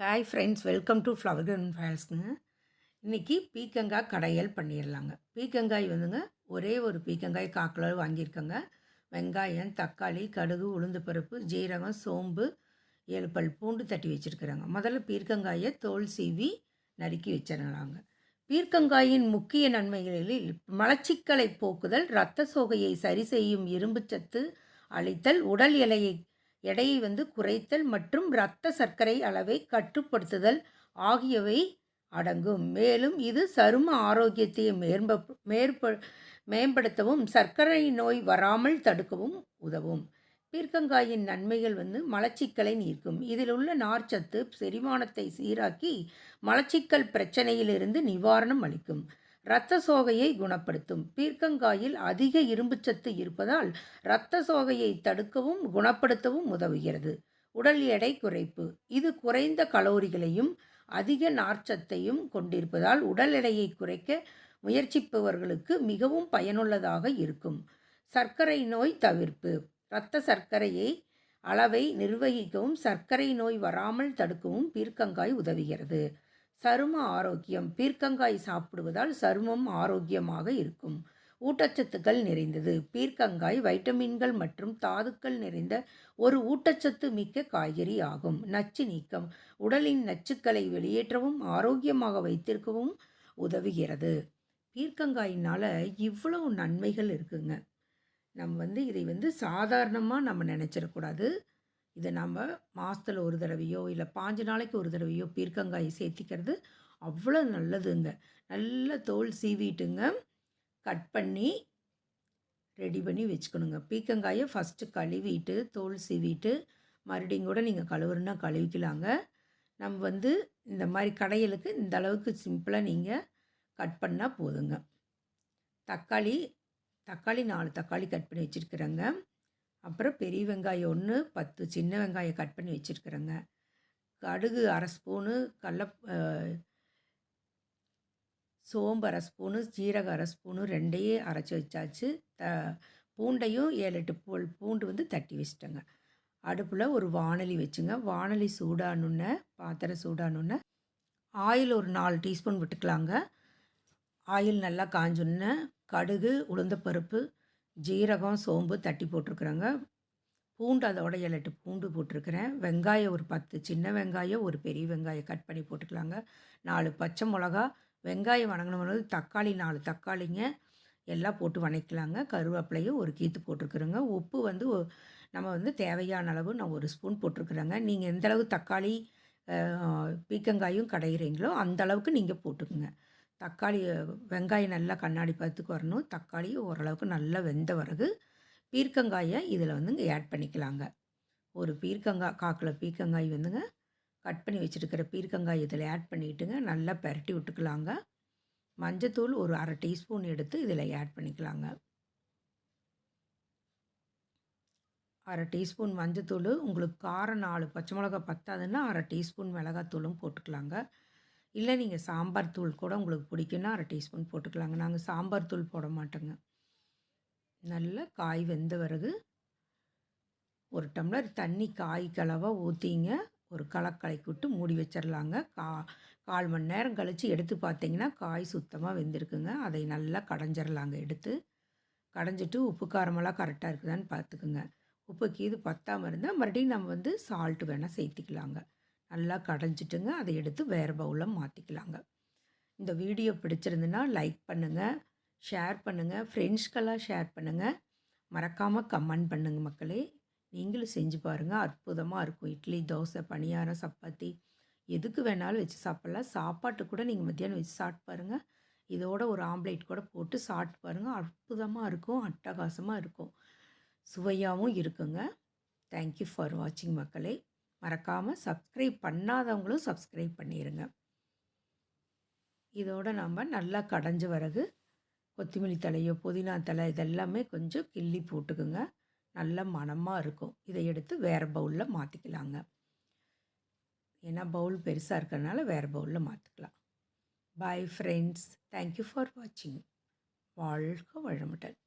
Hi friends welcome to flower Kiren ஃபைல்ஸுங்க இன்றைக்கி பீக்கங்காய் கடையல் பண்ணிடலாங்க பீக்கங்காய் வந்துங்க ஒரே ஒரு பீக்கங்காய் காக்கிலோ வாங்கியிருக்கேங்க. வெங்காயம் தக்காளி கடுகு உளுந்து பருப்பு ஜீரகம் சோம்பு ஏழு பல் பூண்டு தட்டி வச்சுருக்குறாங்க. முதல்ல பீர்க்கங்காயை தோல் சீவி நறுக்கி வச்சிடலாங்க பீர்க்கங்காயின் முக்கிய நன்மைகளில் மலச்சிக்கலை போக்குதல் இரத்த சோகையை சரி செய்யும் இரும்புச்சத்து அளித்தல் உடல் எலையை எடையை வந்து குறைத்தல் மற்றும் இரத்த சர்க்கரை அளவை கட்டுப்படுத்துதல் ஆகியவை அடங்கும். மேலும் இது சரும ஆரோக்கியத்தை மேம்ப மேற்ப மேம்படுத்தவும் சர்க்கரை நோய் வராமல் தடுக்கவும் உதவும். பீர்க்கங்காயின் நன்மைகள் வந்து மலச்சிக்கலை நீர்க்கும் இதில் உள்ள நார்ச்சத்து செரிமானத்தை சீராக்கி மலச்சிக்கல் பிரச்சனையிலிருந்து நிவாரணம் அளிக்கும். இரத்த சோகையை குணப்படுத்தும். பீர்க்கங்காயில் அதிக இரும்புச்சத்து இருப்பதால் இரத்த சோகையை தடுக்கவும் குணப்படுத்தவும் உதவுகிறது. உடல் எடை குறைப்பு. இது குறைந்த கலோரிகளையும் அதிக நார்ச்சத்தையும் கொண்டிருப்பதால் உடல் எடையை குறைக்க முயற்சிப்பவர்களுக்கு மிகவும் பயனுள்ளதாக இருக்கும். சர்க்கரை நோய் தவிர்ப்பு. இரத்த சர்க்கரையை அளவை நிர்வகிக்கவும் சர்க்கரை நோய் வராமல் தடுக்கவும் பீர்க்கங்காய் உதவுகிறது. சரும ஆரோக்கியம் பீர்க்கங்காய் சாப்பிடுவதால் சருமம் ஆரோக்கியமாக இருக்கும். ஊட்டச்சத்துக்கள் நிறைந்தது. பீர்க்கங்காய் வைட்டமின்கள் மற்றும் தாதுக்கள் நிறைந்த ஒரு ஊட்டச்சத்து மிக்க காய்கறி ஆகும். நச்சு நீக்கம். உடலின் நச்சுக்களை வெளியேற்றவும் ஆரோக்கியமாக வைத்திருக்கவும் உதவுகிறது. பீர்க்கங்காயினால் இவ்வளவு நன்மைகள் இருக்குங்க. நம்ம வந்து இதை வந்து சாதாரணமாக நம்ம நினச்சிடக்கூடாது. இதை நம்ம மாதத்தில் ஒரு தடவையோ இல்லை பாஞ்சு நாளைக்கு ஒரு தடவையோ பீர்க்கங்காயை சேர்த்திக்கிறது அவ்வளோ நல்லதுங்க. நல்ல தோல் சீவிட்டுங்க. கட் பண்ணி ரெடி பண்ணி வச்சுக்கணுங்க. பீக்கங்காயை ஃபஸ்ட்டு கழுவிட்டு தோல் சீவிட்டு மறுபடியும் கூட நீங்கள் கழுவுறனா கழுவிக்கலாங்க. நம்ம வந்து இந்த மாதிரி கடையலுக்கு இந்த அளவுக்கு சிம்பிளாக நீங்கள் கட் பண்ணால் போதுங்க. தக்காளி தக்காளி நாலு தக்காளி கட் பண்ணி வச்சுருக்குறேங்க. அப்புறம் பெரிய வெங்காயம் ஒன்று பத்து சின்ன வெங்காயம் கட் பண்ணி வச்சுருக்குறேங்க. கடுகு அரை ஸ்பூனு கடல சோம்பு அரை ஸ்பூனு ஜீரகம் அரை ஸ்பூனு ரெண்டையும் அரைச்சி வச்சாச்சு. த பூண்டையும் ஏழு எட்டு பூ பூண்டு வந்து தட்டி வச்சிட்டேங்க. அடுப்பில் ஒரு வானலி வச்சுங்க. வானலி சூடானுன்னே பாத்திரம் சூடானுன்ன ஆயில் ஒரு நாலு டீஸ்பூன் விட்டுக்கலாங்க. ஆயில் நல்லா காஞ்சோன்ன கடுகு உளுந்தப்பருப்பு ஜீரகம் சோம்பு தட்டி போட்டிருக்குறேங்க. பூண்டு அதோட எட்டு பூண்டு போட்டிருக்கிறேன். வெங்காயம் ஒரு பத்து சின்ன வெங்காயம் ஒரு பெரிய வெங்காயம் கட் பண்ணி போட்டுக்கலாங்க. நாலு பச்சை மிளகா வெங்காயம் வணங்கணும் தக்காளி நாலு தக்காளிங்க எல்லாம் போட்டு வணக்கலாங்க. கருவேப்பிலையும் ஒரு கீத்து போட்டிருக்குறேங்க. உப்பு வந்து நம்ம வந்து தேவையான அளவு நான் ஒரு ஸ்பூன் போட்டிருக்குறேங்க. நீங்கள் எந்தளவு தக்காளி பீக்கங்காயும் கடைகிறீங்களோ அந்த அளவுக்கு நீங்கள் போட்டுக்குங்க. தக்காளி வெங்காயம் நல்லா கண்ணாடி பார்த்துக்கு வரணும். தக்காளி ஓரளவுக்கு நல்லா வெந்த பிறகு பீர்க்கங்காயை இதில் வந்துங்க ஆட் பண்ணிக்கலாங்க. ஒரு பீர்க்கங்காய் காக்கில் பீர்க்கங்காய் வந்துங்க கட் பண்ணி வச்சுருக்கிற பீர்க்கங்காய் இதில் ஆட் பண்ணிக்கிட்டுங்க நல்லா பரட்டி விட்டுக்கலாங்க. மஞ்சத்தூள் ஒரு அரை டீஸ்பூன் எடுத்து இதில் ஆட் பண்ணிக்கலாங்க. அரை டீஸ்பூன் மஞ்சத்தூள் உங்களுக்கு காரம் நாலு பச்சை மிளகா பத்தாதுன்னா அரை டீஸ்பூன் மிளகாத்தூளும் போட்டுக்கலாங்க. இல்லை நீங்கள் சாம்பார் தூள் கூட உங்களுக்கு பிடிக்குன்னா அரை டீஸ்பூன் போட்டுக்கலாங்க. நாங்கள் சாம்பார் தூள் போட மாட்டோங்க. நல்லா காய் வெந்த பிறகு ஒரு டம்ளர் தண்ணி காய் கலவாக ஊற்றிங்க ஒரு கலக்கலைக்கு விட்டு மூடி வச்சிடலாங்க கா கால் மணி நேரம் கழித்து எடுத்து பார்த்தீங்கன்னா காய் சுத்தமாக வெந்திருக்குங்க. அதை நல்லா கடைஞ்சிடலாங்க எடுத்து. கடைஞ்சிட்டு உப்பு காரமெல்லாம் கரெக்டாக இருக்குதான்னு பார்த்துக்குங்க உப்பு கீது பத்தாமல் இருந்தால் மறுபடியும் நம்ம வந்து சால்ட்டு வேணால் சேர்த்திக்கலாங்க. நல்லா கடைஞ்சிட்டுங்க. அதை எடுத்து வேறு பவுலில் மாற்றிக்கலாங்க இந்த வீடியோ பிடிச்சிருந்துன்னா லைக் பண்ணுங்கள் ஷேர் பண்ணுங்கள் ஃப்ரெண்ட்ஸ்க்கெல்லாம் ஷேர் பண்ணுங்கள் மறக்காமல் கமெண்ட் பண்ணுங்கள் மக்களே. நீங்களும் செஞ்சு பாருங்கள் அற்புதமாக இருக்கும். இட்லி தோசை பணியாரம் சப்பாத்தி. எதுக்கு வேணாலும் வச்சு சாப்பிட்லாம். சாப்பாட்டு கூட நீங்கள் மத்தியானம் வச்சு சாப்பிட்டு பாருங்கள் இதோட ஒரு ஆம்லேட் கூட போட்டு சாப்பிட்டு பாருங்கள் அற்புதமாக இருக்கும். அட்டகாசமாக இருக்கும். சுவையாகவும் இருக்குங்க. தேங்க்யூ ஃபார் வாட்சிங் மக்களே. மறக்காமல் சப்ஸ்கிரைப் பண்ணாதவங்களும் சப்ஸ்கிரைப் பண்ணிடுங்க இதோடு நம்ம நல்லா கடைஞ்ச பிறகு கொத்தமல்லி தலையோ புதினா தலை இதெல்லாமே கொஞ்சம் கிள்ளி போட்டுக்குங்க. நல்ல மணமாக இருக்கும். இதை எடுத்து வேறு பவுலில் மாற்றிக்கலாங்க ஏன்னா பவுல் பெருசாக இருக்கிறதுனால வேறு பவுலில் மாற்றிக்கலாம் பாய் ஃப்ரெண்ட்ஸ் தேங்க்யூ ஃபார் வாட்சிங் வாழ்க வளமுடன்.